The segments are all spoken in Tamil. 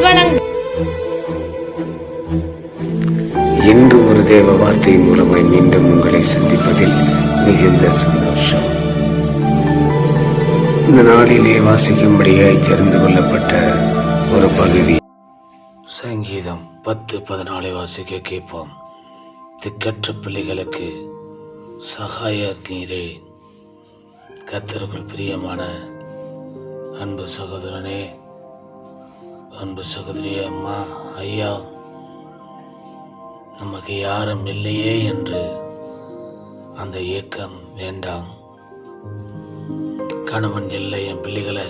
வழங்கும் இன்று ஒரு தேவ வார்த்தை மூலமாய் மீண்டும் உங்களை சந்திப்பதில் மிகுந்த சந்தோஷம். இந்த நாளிலே வாசிக்கும்படியாய் தெரிந்து கொள்ளப்பட்ட ஒரு பகுதி. சங்கீதம் பத்து பதினாலை வாசிக்க கேட்போம். திக்கற்ற பிள்ளைகளுக்கு சகாயர் நீரே. கத்தருக்குள் பிரியமான அன்பு சகோதரனே அன்பு சகோதரி அம்மா ஐயா நமக்கு யாரும் இல்லையே என்று அந்த ஏக்கம் வேண்டாம். கணவன் இல்லை என் பிள்ளைகளை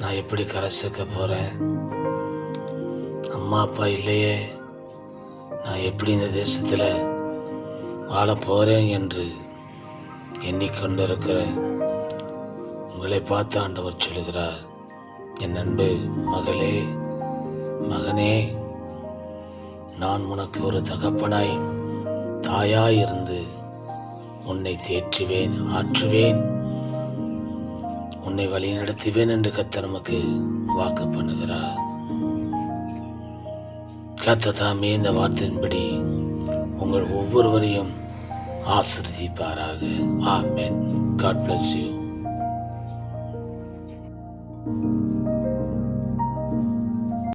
நான் எப்படி கரை சேர்க்க போகிறேன் அம்மா அப்பா இல்லையே நான் எப்படி இந்த தேசத்தில் வாழ போகிறேன் என்று எண்ணிக்கொண்டிருக்கிறேன் உங்களை பார்த்து ஆண்டவர் சொல்லுகிறார். என் அன்பு மகளே மகனே நான் உனக்கு ஒரு தகப்பனாய் தாயாயிருந்து உன்னை தேற்றுவேன் ஆற்றுவேன் உன்னை வழிநடத்துவேன் என்று கத்த நமக்கு வாக்கு பண்ணுகிறார். கத்த தாமே இந்த வார்த்தையின்படி உங்கள் ஒவ்வொருவரையும் ஆசிர்வதிப்பாராக. ஆமென். God bless you.